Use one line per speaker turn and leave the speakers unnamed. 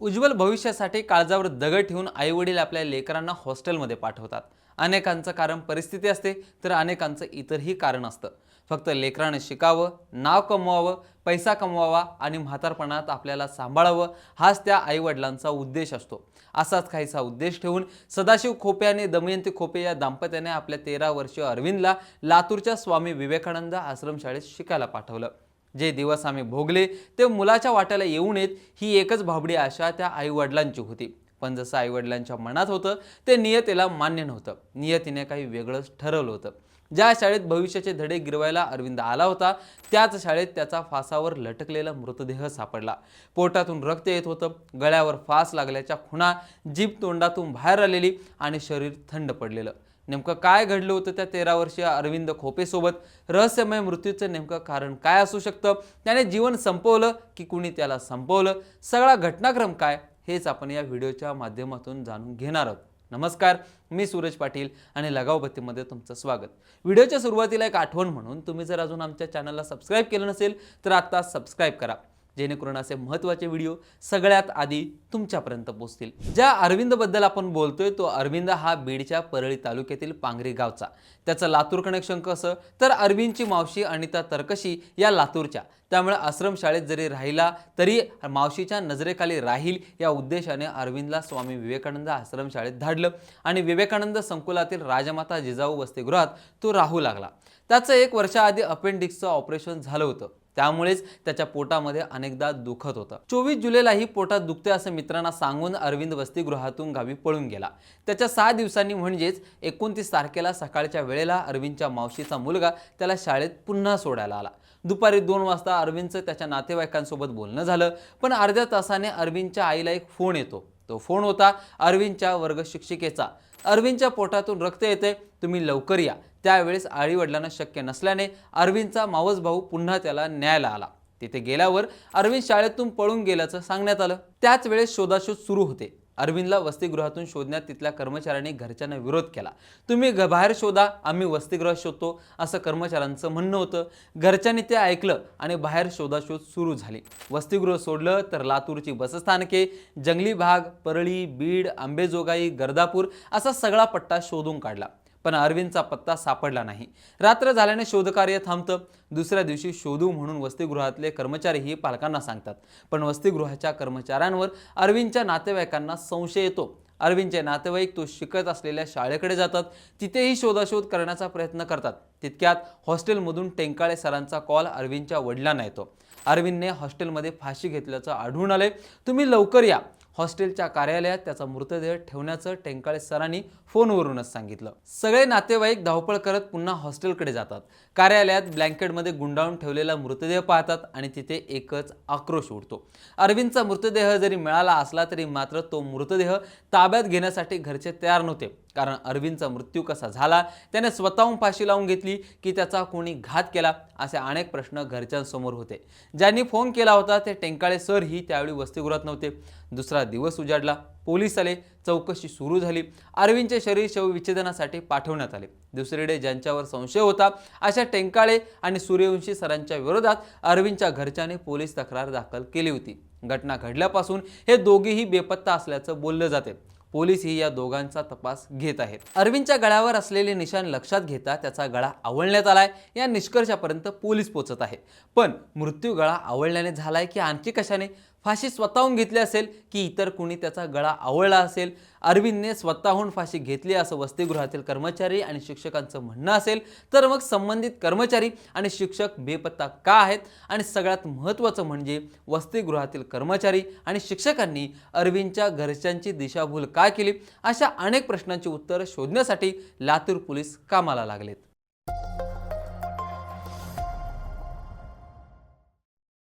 उज्ज्वल भविष्यासाठी काळजावर दगड ठेवून आईवडील आपल्या लेकरांना हॉस्टेलमध्ये पाठवतात. अनेकांचं कारण परिस्थिती असते तर अनेकांचं इतरही कारण असतं. फक्त लेकरानं शिकावं नाव कमवावं पैसा कमवावा आणि म्हातारपणात आपल्याला सांभाळावं हाच त्या आईवडिलांचा उद्देश असतो. असाच काहीसा उद्देश ठेवून सदाशिव खोपे आणि दमयंती खोपे या दाम्पत्याने आपल्या तेरा वर्षीय अरविंदला लातूरच्या स्वामी विवेकानंद आश्रमशाळेत शिकायला पाठवलं. जे दिवस आम्ही भोगले ते मुलाच्या वाट्याला येऊ नयेत ही एकच भाबडी आशा त्या आईवडिलांची होती. पण जसं आईवडिलांच्या मनात होतं ते नियतीला मान्य नव्हतं. नियतीने काही वेगळंच ठरवलं होतं. ज्या शाळेत भविष्याचे धडे गिरवायला अरविंद आला होता त्याच शाळेत त्याचा फासावर लटकलेला मृतदेह सापडला. पोटातून रक्त येत होतं गळ्यावर फास लागल्याच्या खुणा जीभ तोंडातून बाहेर आलेली आणि शरीर थंड पडलेलं. नेमकं काय घडलं होतं त्या तेरा वर्षीय अरविंद खोपेसोबत? रहस्यमय मृत्यूचं नेमकं कारण काय असू शकतं? त्याने जीवन संपवलं की कुणी त्याला संपवलं? सगळा घटनाक्रम काय? हेच आपण या व्हिडिओच्या माध्यमातून जाणून घेणार आहोत. नमस्कार मी सूरज पाटील आणि लगावबत्तीमध्ये तुमचं स्वागत. व्हिडिओच्या सुरुवातीला एक आठवण म्हणून तुम्ही जर अजून आमच्या चॅनलला सबस्क्राईब केलं नसेल तर आत्ता सबस्क्राईब करा. जेणेकरून असे महत्त्वाचे व्हिडिओ सगळ्यात आधी तुमच्यापर्यंत पोहोचतील ज्या अरविंदबद्दल आपण बोलतोय तो अरविंद हा बीडच्या परळी तालुक्यातील पांगरी गावचा. त्याचं लातूर कनेक्शन कसं? तर अरविंदची मावशी अनिता तरकशी या लातूरच्या. त्यामुळे आश्रमशाळेत जरी राहिला तरी मावशीच्या नजरेखाली राहील या उद्देशाने अरविंदला स्वामी विवेकानंद आश्रमशाळेत धाडलं. आणि विवेकानंद संकुलातील राजमाता जिजाऊ वसतिगृहात तो राहू लागला. त्याचं एक वर्षाआधी अपेंडिक्सचं ऑपरेशन झालं होतं. त्यामुळेच त्याच्या पोटामध्ये अनेकदा दुखत होतं. चोवीस जुलैलाही पोटात दुखते असं मित्रांना सांगून अरविंद वसतिगृहातून गावी पळून गेला. त्याच्या सहा दिवसांनी म्हणजेच एकोणतीस तारखेला सकाळच्या वेळेला अरविंदच्या मावशीचा मुलगा त्याला शाळेत पुन्हा सोडायला आला. दुपारी दोन वाजता अरविंदचं त्याच्या नातेवाईकांसोबत बोलणं झालं पण अर्ध्या तासाने अरविंदच्या आईला एक फोन येतो. तो फोन होता अरविंदच्या वर्ग शिक्षिकेचा अरविंदच्या पोटातून रक्त येते तुम्ही लवकर या. त्यावेळेस आईवडिलांना शक्य नसल्याने अरविंदचा मावस भाऊ पुन्हा त्याला न्यायला आला. तिथे गेल्यावर अरविंद शाळेतून पळून गेल्याचं सांगण्यात आलं. त्याच वेळेस शोधाशोध सुरू होते. अरविंदला वसतिगृहातून शोधण्यात तिथल्या कर्मचाऱ्यांनी घरच्यांना विरोध केला. तुम्ही घ- बाहेर शोधा आम्ही वसतिगृहात शोधतो असं कर्मचाऱ्यांचं म्हणणं होतं. घरच्यांनी ते ऐकलं आणि बाहेर शोधाशोध सुरू झाली. वसतिगृह सोडलं तर लातूरची बसस्थानके जंगली भाग परळी बीड आंबेजोगाई गर्दापूर असा सगळा पट्टा शोधून काढला. पण अरविंदचा पत्ता सापडला नाही. रात्र झाल्याने शोधकार्य थांबतं. दुसऱ्या दिवशी शोधू म्हणून वसतिगृहातले कर्मचारीही पालकांना सांगतात. पण वसतिगृहाच्या कर्मचाऱ्यांवर अरविंदच्या नातेवाईकांना संशय येतो. अरविंदचे नातेवाईक तो शिकत असलेल्या शाळेकडे जातात. तिथेही शोधाशोध करण्याचा प्रयत्न करतात. तितक्यात हॉस्टेलमधून टेंकाळे सरांचा कॉल अरविंदच्या वडिलांना येतो. अरविंदने हॉस्टेलमध्ये फाशी घेतल्याचं आढळून आले तुम्ही लवकर या. हॉस्टेलच्या कार्यालयात त्याचा मृतदेह ठेवण्याचं टेंकाळे सरांनी फोनवरूनच सांगितलं. सगळे नातेवाईक धावपळ करत पुन्हा हॉस्टेलकडे जातात. कार्यालयात ब्लँकेटमध्ये गुंडाळून ठेवलेला मृतदेह पाहतात आणि तिथे एकच आक्रोश उडतो. अरविंदचा मृतदेह जरी मिळाला असला तरी मात्र तो मृतदेह ताब्यात घेण्यासाठी घरचे तयार नव्हते. कारण अरविंदचा मृत्यू कसा झाला त्याने स्वतःहून फाशी लावून घेतली की त्याचा कोणी घात केला असे अनेक प्रश्न घरच्यांसमोर होते. ज्यांनी फोन केला होता ते टेंकाळे सर ही त्यावेळी वसतिगृहात नव्हते. दुसरा दिवस उजाडला. पोलीस आले. चौकशी सुरू झाली. अरविंदचे शरीर शवविच्छेदनासाठी पाठवण्यात आले. दुसरीकडे ज्यांच्यावर संशय होता अशा टेंकाळे आणि सूर्यवंशी सरांच्या विरोधात अरविंदच्या घरच्याने पोलीस तक्रार दाखल केली होती. घटना घडल्यापासून हे दोघेही बेपत्ता असल्याचं बोललं जाते. पोलीसही या दोघांचा तपास घेत आहेत. अरविंदच्या गळ्यावर असलेले निशाण लक्षात घेता त्याचा गळा आवळण्यात आलाय. या निष्कर्षापर्यंत पोलीस पोचत आहे पण मृत्यू गळा आवळण्याने झालाय की आणखी कशाने? फाशी स्वतःहून घेतली असेल की इतर कुणी त्याचा गळा आवळला असेल? अरविंदने स्वतःहून फाशी घेतली असं वसतिगृहातील कर्मचारी आणि शिक्षकांचं म्हणणं असेल तर मग संबंधित कर्मचारी आणि शिक्षक बेपत्ता का आहेत? आणि सगळ्यात महत्त्वाचं म्हणजे वसतिगृहातील कर्मचारी आणि शिक्षकांनी अरविंदच्या घरच्यांची दिशाभूल का केली? अशा अनेक प्रश्नांची उत्तरं शोधण्यासाठी लातूर पोलीस कामाला लागलेत.